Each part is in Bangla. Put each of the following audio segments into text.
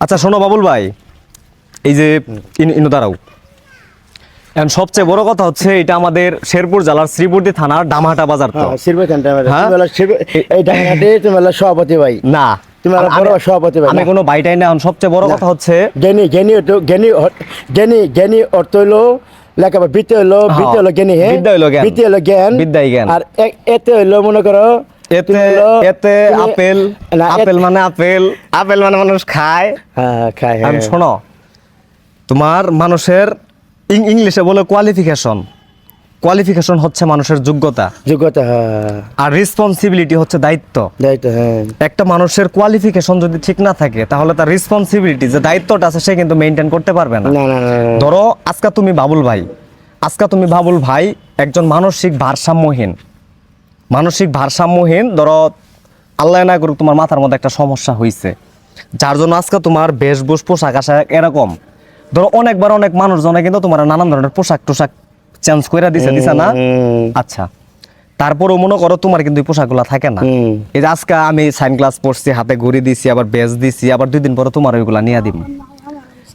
আচ্ছা শোনো বাবুল ভাই এই যে ইন- দাঁড়াও। এখন সবচেয়ে বড় কথা হচ্ছে এটা আমাদের শেরপুর জেলার শ্রীপুরদি থানার ডামাহাটা বাজার তো। হ্যাঁ হ্যাঁ? সভাপতি ভাই। না। আমি- কোনো বাইটাই না এখন সবচেয়ে বড় কথা হচ্ছে জ্ঞানী জ্ঞানী জ্ঞানী জ্ঞানী জ্ঞানী অর্থ হইল লেখাপড়া বৃত্তি হইল বৃত্তি হলো জ্ঞানী হ্যাঁ? বিদ্যা হইল জ্ঞান। বৃত্তি হলো জ্ঞান। বিদ্যাই জ্ঞান। আর এতে হইল মনে করো এতে এতে আপেল আপেল মানে আপেল। আপেল মানে মানুষ খায়। হ্যাঁ খায় এখন হ্যাঁ শোনো তোমার মানুষের ইংলিশে বলে কোয়ালিফিকেশন কোয়ালিফিকেশন হচ্ছে মানুষের যোগ্যতা। যোগ্যতা হ্যাঁ আর রেসপন্সিবিলিটি হচ্ছে দায়িত্ব। দায়িত্ব হ্যাঁ। একটা মানুষের কোয়ালিফিকেশন যদি ঠিক না থাকে তাহলে তার রেসপন্সিবিলিটি যে দায়িত্বটা আছে সে কিন্তু মেনটেন করতে পারবে না। ধরো আজকে তুমি বাবুল ভাই। আজকে তুমি বাবুল ভাই একজন মানসিক ভারসাম্যহীন। মানসিক ভারসাম্যহীন ধরো আল্লাহ না করুক তোমার মাথার মধ্যে একটা সমস্যা হয়েছে যার জন্য আজকে তোমার বেশভূষ পোশাক আশাক এরকম। ধরো অনেকবার অনেক মানুষজনে কিন্তু তোমার নানান ধরনের পোশাক টোশাক চেঞ্জ করে দিছে দিছে না? আচ্ছা। তারপরও মনে করো তোমার কিন্তু পোশাকগুলো থাকে না। এই যে আজকে আমি সাইন ক্লাস পড়ছি হাতে ঘুরি দিছি আবার বেজ দিছি আবার দুই দিন পরে তোমার ওইগুলা নিয়ে দিব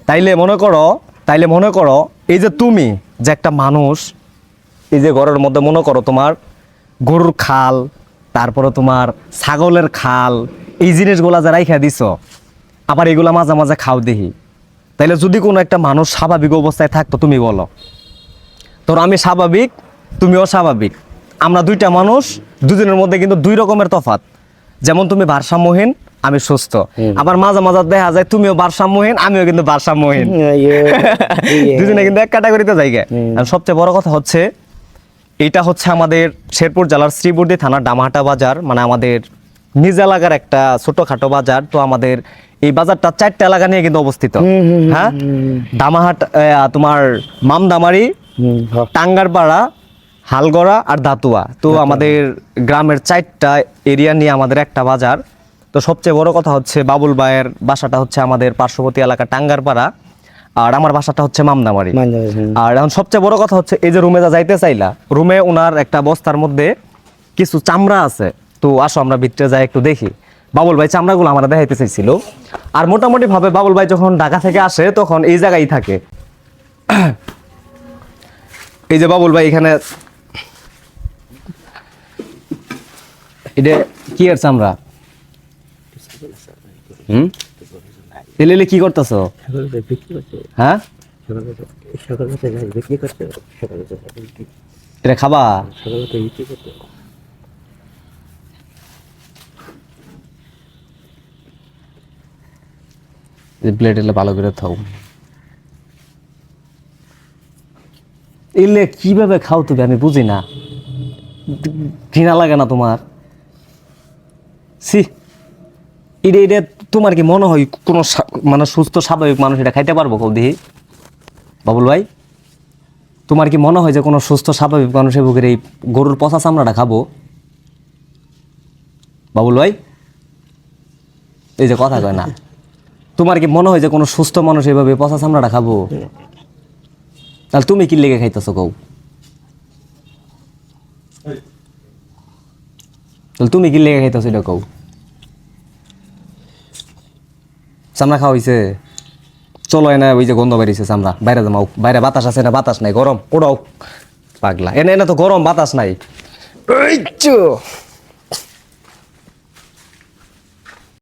তাইলে মনে করো তাইলে মনে করো এই যে তুমি যে একটা মানুষ এই যে ঘরের মধ্যে মনে করো তোমার গরুর খাল তারপরে তোমার ছাগলের খাল এই জিনিসগুলা যে রাইখা দিছ আবার এগুলা মাঝে মাঝে খাও দেখি। তাইলে যদি কোনো একটা মানুষ স্বাভাবিক অবস্থায় থাকতো তুমি বলো তোর আমি স্বাভাবিক তুমিও স্বাভাবিক। আমরা দুইটা মানুষ দুজনের মধ্যে কিন্তু দুই রকমের তফাত যেমন তুমি ভারসাম্যহীন আমি সুস্থ। আবার মাঝে মাঝে দেখা যায় তুমিও ভারসাম্যহীন আমিও কিন্তু ভারসাম্যহীন। ইয়ে, ইয়ে। দুজনে কিন্তু এক ক্যাটাগরিতে যাই গে। আর সবচেয়ে বড় কথা হচ্ছে এটা হচ্ছে আমাদের শেরপুর জেলার শ্রীবর্দী থানার ডামাহাটা বাজার মানে আমাদের নিজ এলাকার একটা ছোটখাটো বাজার। তো আমাদের এই বাজারটা চারটা এলাকা নিয়ে কিন্তু অবস্থিত। হ্যাঁ? ডামাহাট তোমার মামদামারি হ্যাঁ। টাঙ্গারপাড়া হালগড়া আর দাতুয়া। তো আমাদের গ্রামের চারটা এরিয়া নিয়ে আমাদের একটা বাজার। তো সবচেয়ে বড় কথা হচ্ছে বাবুল ভাইয়ের বাসাটা হচ্ছে আমাদের পার্শ্ববর্তী এলাকা টাঙ্গারপাড়া। আর আমার বাসাটা হচ্ছে মামদামারি। আর এখন সবচেয়ে বড় কথা হচ্ছে এই যে রুমে যা যাইতে চাইলা রুমে ওনার একটা বস্তার মধ্যে কিছু চামড়া আছে। তো আসো আমরা ভিতরে যাই একটু দেখি। বাবুল ভাই চামড়াগুলো আমরা দেখাইতে চাইছিল। আর মোটামুটি ভাবে বাবুল ভাই যখন ঢাকা থেকে আসে তখন এই জায়গায় থাকে। এই যে বাবুল ভাই এখানে এটা কি আর চামড়া? হুম? এলে কি করতেছো? হ্যাঁ? এটা খাবা? প্লেট এলে ভালো করে থাও এলে কীভাবে খাও তুমি? আমি বুঝি না। ঘৃণা লাগে না তোমার? সি এটা এটা তোমার কি মনে হয় কোনো মানে সুস্থ, স্বাভাবিক মানুষ এটা খাইতে পারব কৌ দিহি বাবুল ভাই, তোমার কি মনে হয় যে কোনো সুস্থ, স্বাভাবিক মানুষ এই বুকের এই গরুর পচা চামড়াটা খাব? বাবুল ভাই, এই যে কথা কয় না, তোমার কি মনে হয় যে কোনো সুস্থ মানুষ এভাবে পচা চামড়াটা খাব? তাহলে তুমি কি লেগে খাইতেছো কৌ তাহলে তুমি কি লেগে খাইতেছো এটা কৌ চামড়া খাওয়া হয়েছে চলো এনে ওই যে গন্ধ বেরিয়েছে চামড়া। বাইরে জমাও বাইরে বাতাস আছে না, বাতাস নাই, গরম। ওড়াও। পাগলা। এনে এনে তো গরম, বাতাস নাই। এই